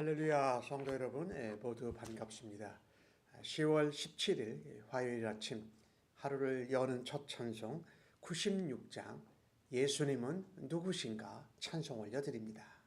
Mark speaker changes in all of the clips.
Speaker 1: 할렐루야 성도 여러분 예, 모두 반갑습니다. 10월 17일 화요일 아침 하루를 여는 첫 찬송 96장 예수님은 누구신가 찬송 올려드립니다.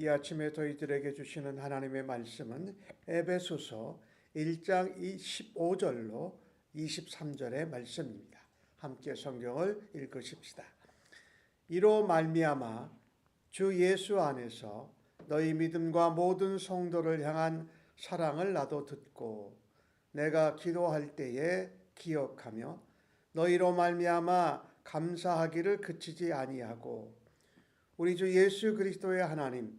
Speaker 2: 이
Speaker 1: 아침에 저희들에게 주시는 하나님의 말씀은 에베소서 1장 15절로 23절의 말씀입니다. 함께 성경을 읽으십시다. 이로 말미암아 주 예수 안에서 너희 믿음과 모든 성도를 향한 사랑을 나도 듣고 내가 기도할 때에 기억하며 너희로 말미암아 감사하기를 그치지 아니하고 우리 주 예수 그리스도의 하나님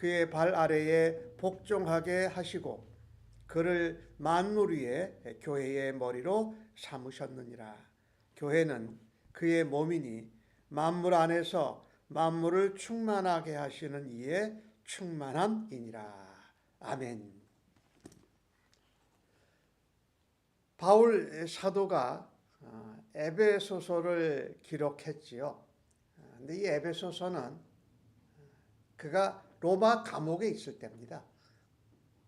Speaker 1: 그의 발 아래에 복종하게 하시고 그를 만물 위에 교회의 머리로 삼으셨느니라. 교회는 그의 몸이니 만물 안에서 만물을 충만하게 하시는 이의 충만함이니라. 아멘. 바울 사도가 어, 에베소서를 기록했지요. 어, 근데 이 에베소서는 그가 로마 감옥에 있을 때입니다.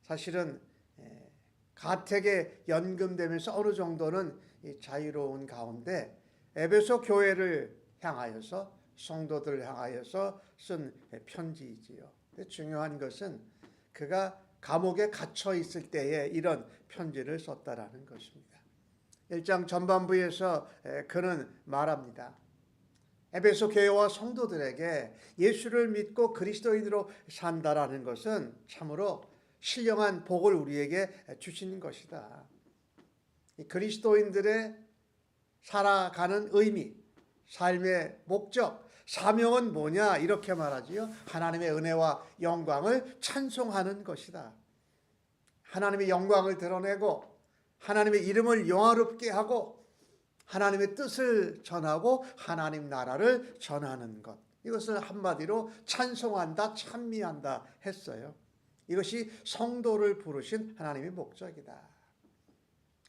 Speaker 1: 사실은 에, 가택에 연금되면서 어느 정도는 이 자유로운 가운데 에베소 교회를 향하여서 성도들을 향하여서 쓴 편지이지요. 중요한 것은 그가 감옥에 갇혀 있을 때에 이런 편지를 썼다라는 것입니다. 1장 전반부에서 에, 그는 말합니다. 에베소 교회와 성도들에게 예수를 믿고 그리스도인으로 산다라는 것은 참으로 신령한 복을 우리에게 주시는 것이다. 이 그리스도인들의 살아가는 의미, 삶의 목적, 사명은 뭐냐 이렇게 말하지요. 하나님의 은혜와 영광을 찬송하는 것이다. 하나님의 영광을 드러내고 하나님의 이름을 영화롭게 하고 하나님의 뜻을 전하고 하나님 나라를 전하는 것. 이것을 한마디로 찬송한다, 찬미한다 했어요. 이것이 성도를 부르신 하나님의 목적이다.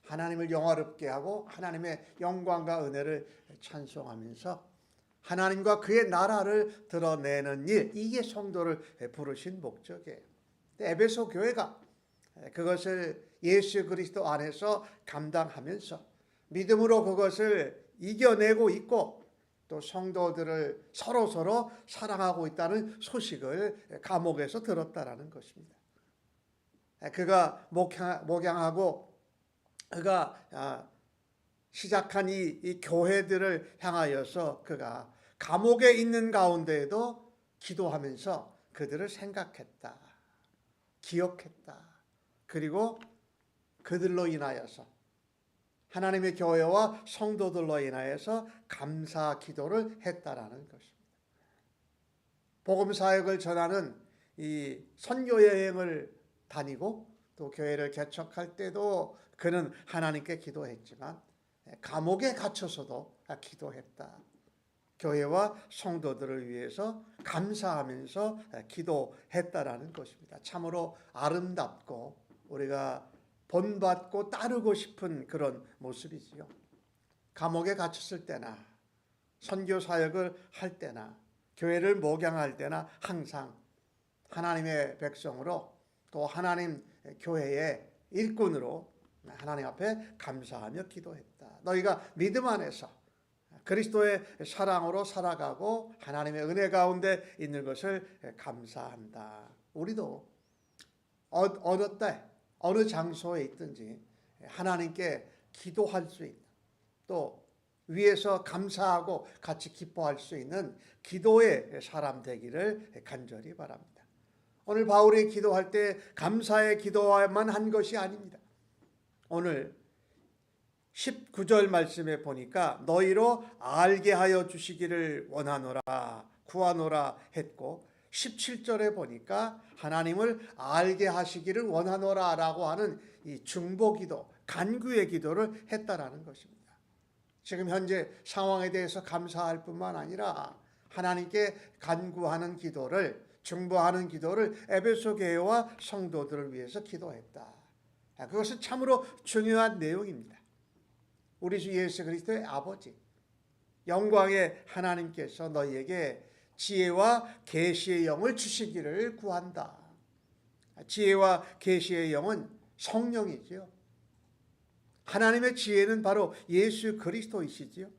Speaker 1: 하나님을 영화롭게 하고 하나님의 영광과 은혜를 찬송하면서 하나님과 그의 나라를 드러내는 일, 이게 성도를 부르신 목적이에요. 에베소 교회가 그것을 예수 그리스도 안에서 감당하면서 믿음으로 그것을 이겨내고 있고 또 성도들을 서로 서로 사랑하고 있다는 소식을 감옥에서 들었다라는 것입니다. 그가 목양, 목양하고 그가 아, 시작한 이, 이 교회들을 향하여서 그가 감옥에 있는 가운데에도 기도하면서 그들을 생각했다. 기억했다. 그리고 그들로 인하여서 하나님의 교회와 성도들로 인하여서 감사 기도를 했다라는 것입니다. 복음 사역을 전하는 이 선교 여행을 다니고 또 교회를 개척할 때도 그는 하나님께 기도했지만 감옥에 갇혀서도 기도했다. 교회와 성도들을 위해서 감사하면서 기도했다라는 것입니다. 참으로 아름답고 우리가 본받고 따르고 싶은 그런 모습이지요. 감옥에 갇혔을 때나 선교 사역을 할 때나 교회를 목양할 때나 항상 하나님의 백성으로 또 하나님 교회의 일꾼으로 하나님 앞에 감사하며 기도했다. 너희가 믿음 안에서 그리스도의 사랑으로 살아가고 하나님의 은혜 가운데 있는 것을 감사한다. 우리도 어, 때 어느 장소에 있든지 하나님께 기도할 수 있는 또 위에서 감사하고 같이 기뻐할 수 있는 기도의 사람 되기를 간절히 바랍니다. 오늘 바울이 기도할 때 감사의 기도만 한 것이 아닙니다. 오늘 19절 말씀에 보니까 너희로 알게 하여 주시기를 원하노라 구하노라 했고 17절에 보니까 하나님을 알게 하시기를 원하노라라고 하는 이 중보 기도 간구의 기도를 했다라는 것입니다. 지금 현재 상황에 대해서 감사할 뿐만 아니라 하나님께 간구하는 기도를 중보하는 기도를 에베소 교회와 성도들을 위해서 기도했다. 그것은 참으로 중요한 내용입니다. 우리 주 예수 그리스도의 아버지 영광의 하나님께서 너희에게 지혜와 계시의 영을 주시기를 구한다. 지혜와 계시의 영은 성령이지요. 하나님의 지혜는 바로 예수 그리스도이시지요.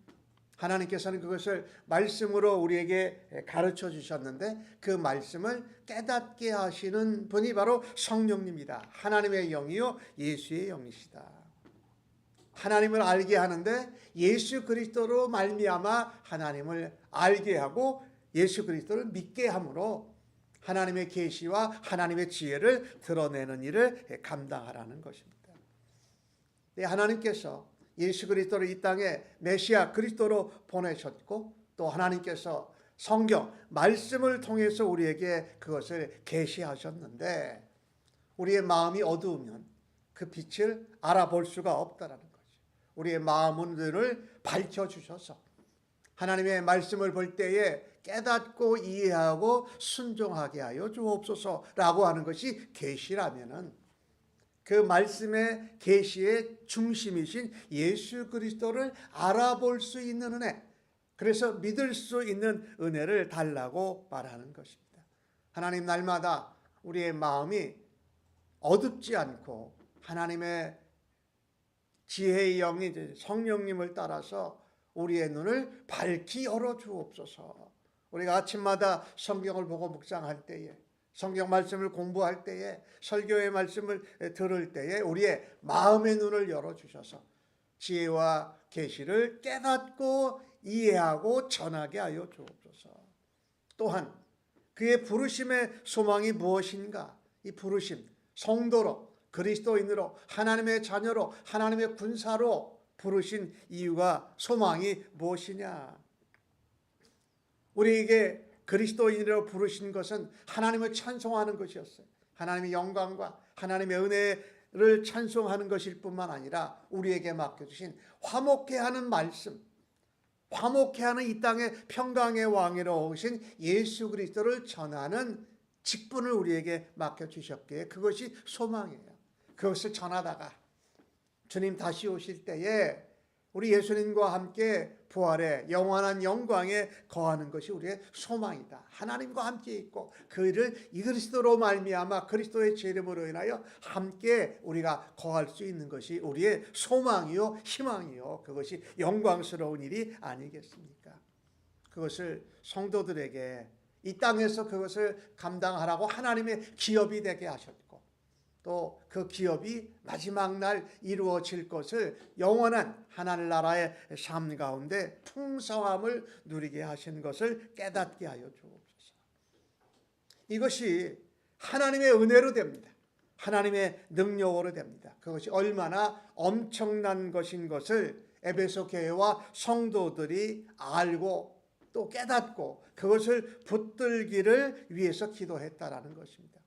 Speaker 1: 하나님께서는 그것을 말씀으로 우리에게 가르쳐 주셨는데 그 말씀을 깨닫게 하시는 분이 바로 성령님이다. 하나님의 영이요 예수의 영이시다. 하나님을 알게 하는데 예수 그리스도로 말미암아 하나님을 알게 하고 예수 그리스도를 믿게 함으로 하나님의 계시와 하나님의 지혜를 드러내는 일을 감당하라는 것입니다. 네, 하나님께서 예수 그리스도를 이 땅에 메시아 그리스도로 보내셨고 또 하나님께서 성경 말씀을 통해서 우리에게 그것을 계시하셨는데 우리의 마음이 어두우면 그 빛을 알아볼 수가 없다라는 거죠. 우리의 마음을 밝혀 주셔서 하나님의 말씀을 볼 때에 깨닫고 이해하고 순종하게 하여 주옵소서라고 하는 것이 계시라면은 그 말씀의 계시의 중심이신 예수 그리스도를 알아볼 수 있는 은혜, 그래서 믿을 수 있는 은혜를 달라고 말하는 것입니다. 하나님 날마다 우리의 마음이 어둡지 않고 하나님의 지혜의 영이 성령님을 따라서 우리의 눈을 밝히 열어 주옵소서. 우리가 아침마다 성경을 보고 묵상할 때에 성경 말씀을 공부할 때에 설교의 말씀을 들을 때에 우리의 마음의 눈을 열어 주셔서 지혜와 계시를 깨닫고 이해하고 전하게 하여 주옵소서. 또한 그의 부르심의 소망이 무엇인가? 이 부르심 성도로 그리스도인으로 하나님의 자녀로 하나님의 군사로 부르신 이유가 소망이 무엇이냐? 우리에게 그리스도인으로 부르신 것은 하나님을 찬송하는 것이었어요. 하나님의 영광과 하나님의 은혜를 찬송하는 것일 뿐만 아니라 우리에게 맡겨주신 화목해 하는 말씀, 화목해 하는 이 땅의 평강의 왕이로 오신 예수 그리스도를 전하는 직분을 우리에게 맡겨주셨기에 그것이 소망이에요. 그것을 전하다가 주님 다시 오실 때에 우리 예수님과 함께 부활의 영원한 영광에 거하는 것이 우리의 소망이다. 하나님과 함께 있고 그를 이 그리스도로 말미암아 그리스도의 제 이름으로 인하여 함께 우리가 거할 수 있는 것이 우리의 소망이요 희망이요 그것이 영광스러운 일이 아니겠습니까? 그것을 성도들에게 이 땅에서 그것을 감당하라고 하나님의 기업이 되게 하셨고 또 그 기업이 마지막 날 이루어질 것을 영원한 하나님 나라의 삶 가운데 풍성함을 누리게 하신 것을 깨닫게 하여 주옵소서. 이것이 하나님의 은혜로 됩니다. 하나님의 능력으로 됩니다. 그것이 얼마나 엄청난 것인 것을 에베소 교회와 성도들이 알고 또 깨닫고 그것을 붙들기를 위해서 기도했다라는 것입니다.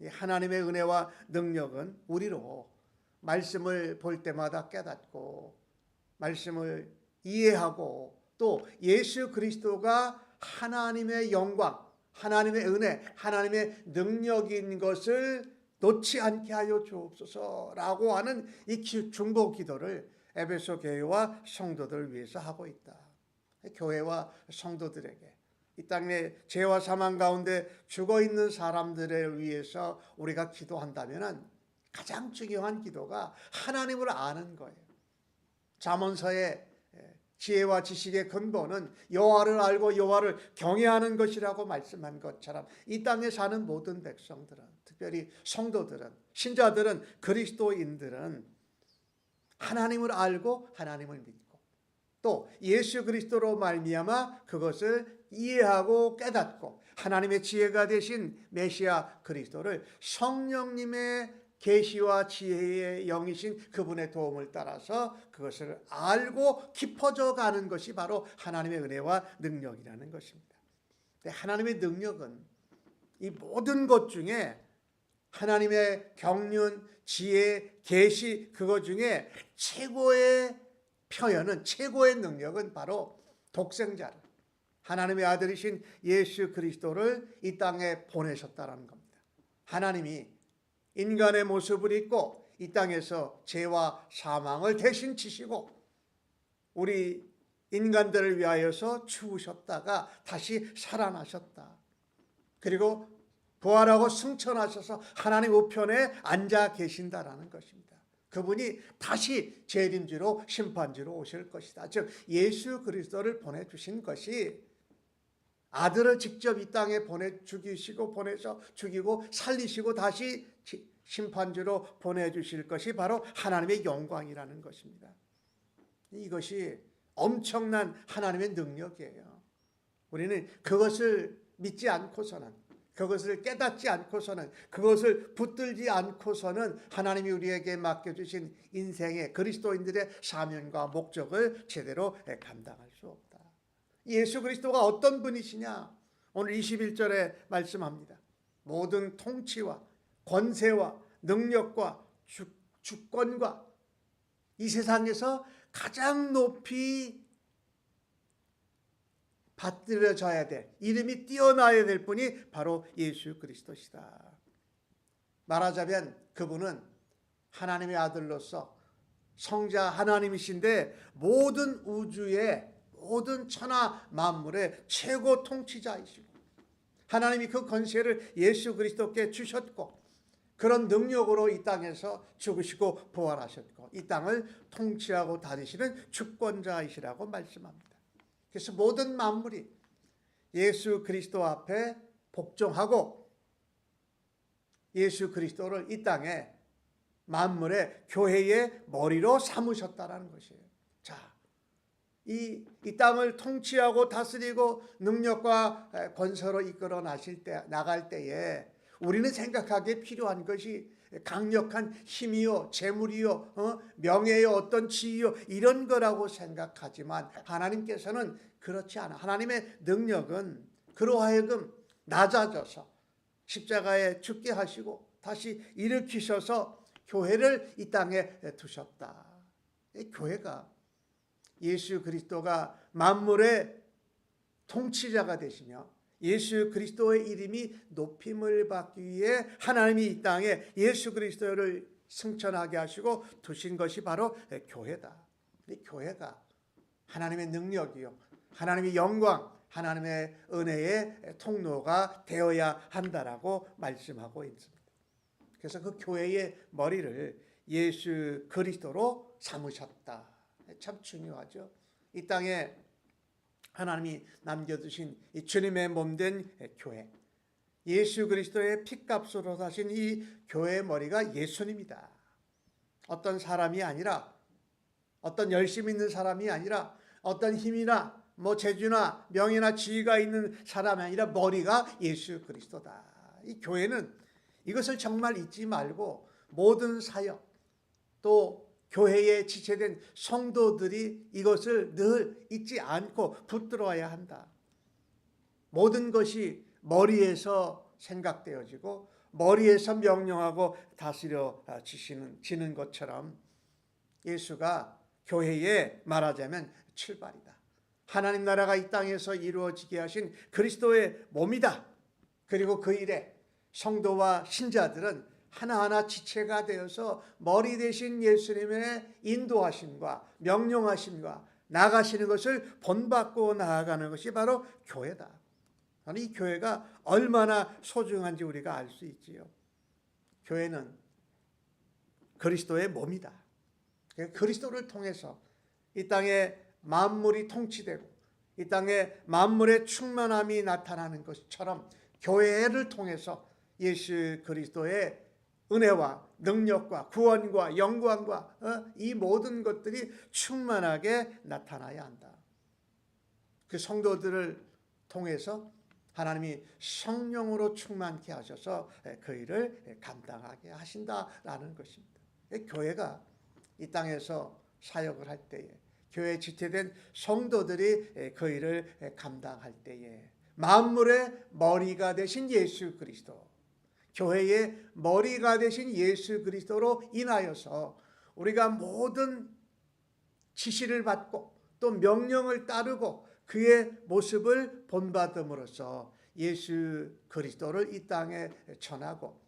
Speaker 1: 이 하나님의 은혜와 능력은 우리로 말씀을 볼 때마다 깨닫고 말씀을 이해하고 또 예수 그리스도가 하나님의 영광, 하나님의 은혜, 하나님의 능력인 것을 놓지 않게 하여 주옵소서라고 하는 이 기- 중보 기도를 에베소 교회와 성도들을 위해서 하고 있다. 교회와 성도들에게 이 땅의 죄와 사망 가운데 죽어 있는 사람들을 위해서 우리가 기도한다면은 가장 중요한 기도가 하나님을 아는 거예요. 잠언서의 지혜와 지식의 근본은 여호와를 알고 여호와를 경외하는 것이라고 말씀한 것처럼 이 땅에 사는 모든 백성들은 특별히 성도들은 신자들은 그리스도인들은 하나님을 알고 하나님을 믿고 또 예수 그리스도로 말미암아 그것을 이해하고 깨닫고 하나님의 지혜가 되신 메시아 그리스도를 성령님의 계시와 지혜의 영이신 그분의 도움을 따라서 그것을 알고 깊어져 가는 것이 바로 하나님의 은혜와 능력이라는 것입니다. 근데 하나님의 능력은 이 모든 것 중에 하나님의 경륜, 지혜, 계시 그것 중에 최고의 표현은 최고의 능력은 바로 독생자를 하나님의 아들이신 예수 그리스도를 이 땅에 보내셨다라는 겁니다. 하나님이 인간의 모습을 입고 이 땅에서 죄와 사망을 대신 지시고 우리 인간들을 위하여서 죽으셨다가 다시 살아나셨다. 그리고 부활하고 승천하셔서 하나님 우편에 앉아 계신다라는 것입니다. 그분이 다시 재림지로 심판지로 오실 것이다. 즉 예수 그리스도를 보내 주신 것이 아들을 직접 이 땅에 보내 죽이시고 보내서 죽이고 살리시고 다시 심판주로 보내 주실 것이 바로 하나님의 영광이라는 것입니다. 이것이 엄청난 하나님의 능력이에요. 우리는 그것을 믿지 않고서는 그것을 깨닫지 않고서는 그것을 붙들지 않고서는 하나님이 우리에게 맡겨주신 인생의 그리스도인들의 사명과 목적을 제대로 감당할 수 없다. 예수 그리스도가 어떤 분이시냐? 오늘 21절에 말씀합니다. 모든 통치와 권세와 능력과 주, 주권과 이 세상에서 가장 높이 받들어져야 될 이름이 뛰어나야 될 분이 바로 예수 그리스도시다. 말하자면 그분은 하나님의 아들로서 성자 하나님이신데 모든 우주의 모든 천하 만물의 최고 통치자이시고 하나님이 그 권세를 예수 그리스도께 주셨고 그런 능력으로 이 땅에서 죽으시고 부활하셨고 이 땅을 통치하고 다니시는 주권자이시라고 말씀합니다. 그래서 모든 만물이 예수 그리스도 앞에 복종하고 예수 그리스도를 이 땅에 만물의 교회의 머리로 삼으셨다라는 것이에요. 자, 이, 이 땅을 통치하고 다스리고 능력과 에, 권세로 이끌어 나실 때, 나갈 때에 우리는 생각하기에 필요한 것이 강력한 힘이요, 재물이요, 어? 명예요, 어떤 지위요, 이런 거라고 생각하지만 하나님께서는 그렇지 않아. 하나님의 능력은 그로 하여금 낮아져서 십자가에 죽게 하시고 다시 일으키셔서 교회를 이 땅에 두셨다. 이 교회가 예수 그리스도가 만물의 통치자가 되시며 예수 그리스도의 이름이 높임을 받기 위해 하나님이 이 땅에 예수 그리스도를 승천하게 하시고 두신 것이 바로 교회다. 이 교회가 하나님의 능력이요, 하나님의 영광, 하나님의 은혜의 통로가 되어야 한다라고 말씀하고 있습니다. 그래서 그 교회의 머리를 예수 그리스도로 삼으셨다. 참 중요하죠. 이 땅에 하나님이 남겨두신 이 주님의 몸된 교회, 예수 그리스도의 피값으로 사신 이 교회의 머리가 예수님이다. 어떤 사람이 아니라 어떤 열심 있는 사람이 아니라 어떤 힘이나 뭐 재주나 명예나 지위가 있는 사람이 아니라 머리가 예수 그리스도다. 이 교회는 이것을 정말 잊지 말고 모든 사역 또 교회에 지체된 성도들이 이것을 늘 잊지 않고 붙들어야 한다. 모든 것이 머리에서 생각되어지고 머리에서 명령하고 다스려 지시는 지는 것처럼 예수가 교회에 말하자면 출발이다. 하나님 나라가 이 땅에서 이루어지게 하신 그리스도의 몸이다. 그리고 그 일에 성도와 신자들은 하나하나 지체가 되어서 머리 대신 예수님의 인도하심과 명령하심과 나가시는 것을 본받고 나아가는 것이 바로 교회다. 이 교회가 얼마나 소중한지 우리가 알 수 있지요. 교회는 그리스도의 몸이다. 그리스도를 통해서 이 땅에 만물이 통치되고 이 땅에 만물의 충만함이 나타나는 것처럼 교회를 통해서 예수 그리스도의 은혜와 능력과 구원과 영광과 어? 이 모든 것들이 충만하게 나타나야 한다. 그 성도들을 통해서 하나님이 성령으로 충만케 하셔서 그 일을 감당하게 하신다라는 것입니다. 교회가 이 땅에서 사역을 할 때에 교회에 지체된 성도들이 그 일을 감당할 때에 만물의 머리가 되신 예수 그리스도 교회의 머리가 되신 예수 그리스도로 인하여서 우리가 모든 지시를 받고 또 명령을 따르고 그의 모습을 본받음으로써 예수 그리스도를 이 땅에 전하고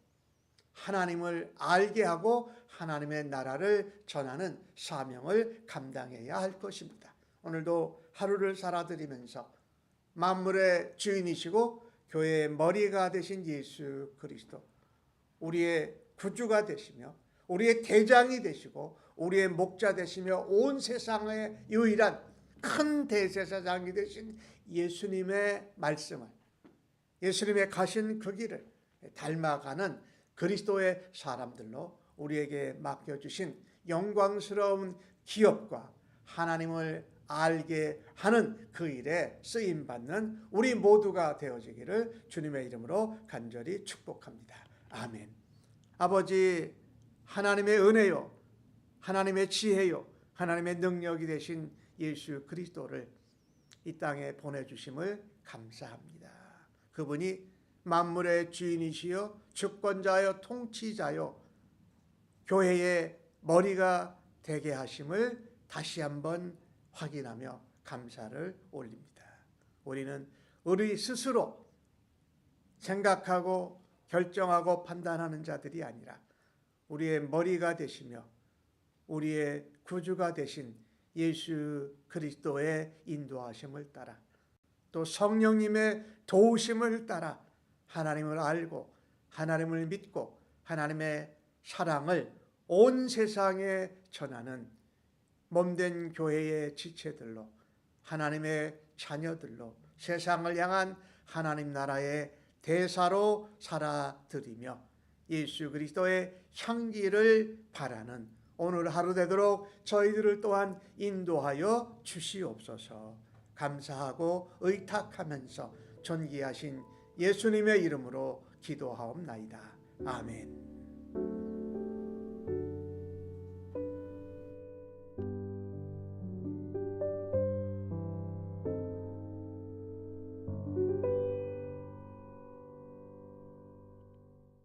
Speaker 1: 하나님을 알게 하고 하나님의 나라를 전하는 사명을 감당해야 할 것입니다. 오늘도 하루를 살아드리면서 만물의 주인이시고 교회의 머리가 되신 예수 그리스도 우리의 구주가 되시며 우리의 대장이 되시고 우리의 목자 되시며 온 세상의 유일한 큰 대제사장이 되신 예수님의 말씀을 예수님의 가신 그 길을 닮아가는 그리스도의 사람들로 우리에게 맡겨주신 영광스러운 기업과 하나님을 알게 하는 그 일에 쓰임 받는 우리 모두가 되어지기를 주님의 이름으로 간절히 축복합니다. 아멘. 아버지 하나님의 은혜요, 하나님의 지혜요, 하나님의 능력이 되신 예수 그리스도를 이 땅에 보내주심을 감사합니다. 그분이 만물의 주인이시여 주권자여 통치자여 교회의 머리가 되게 하심을 다시 한번 확인하며 감사를 올립니다. 우리는 우리 스스로 생각하고 결정하고 판단하는 자들이 아니라 우리의 머리가 되시며 우리의 구주가 되신 예수 그리스도의 인도하심을 따라 또 성령님의 도우심을 따라 하나님을 알고 하나님을 믿고 하나님의 사랑을 온 세상에 전하는 몸된 교회의 지체들로 하나님의 자녀들로 세상을 향한 하나님 나라의 대사로 살아드리며 예수 그리스도의 향기를 바라는 오늘 하루 되도록 저희들을 또한 인도하여 주시옵소서. 감사하고 의탁하면서 존귀하신 예수님의 이름으로 기도하옵나이다. 아멘.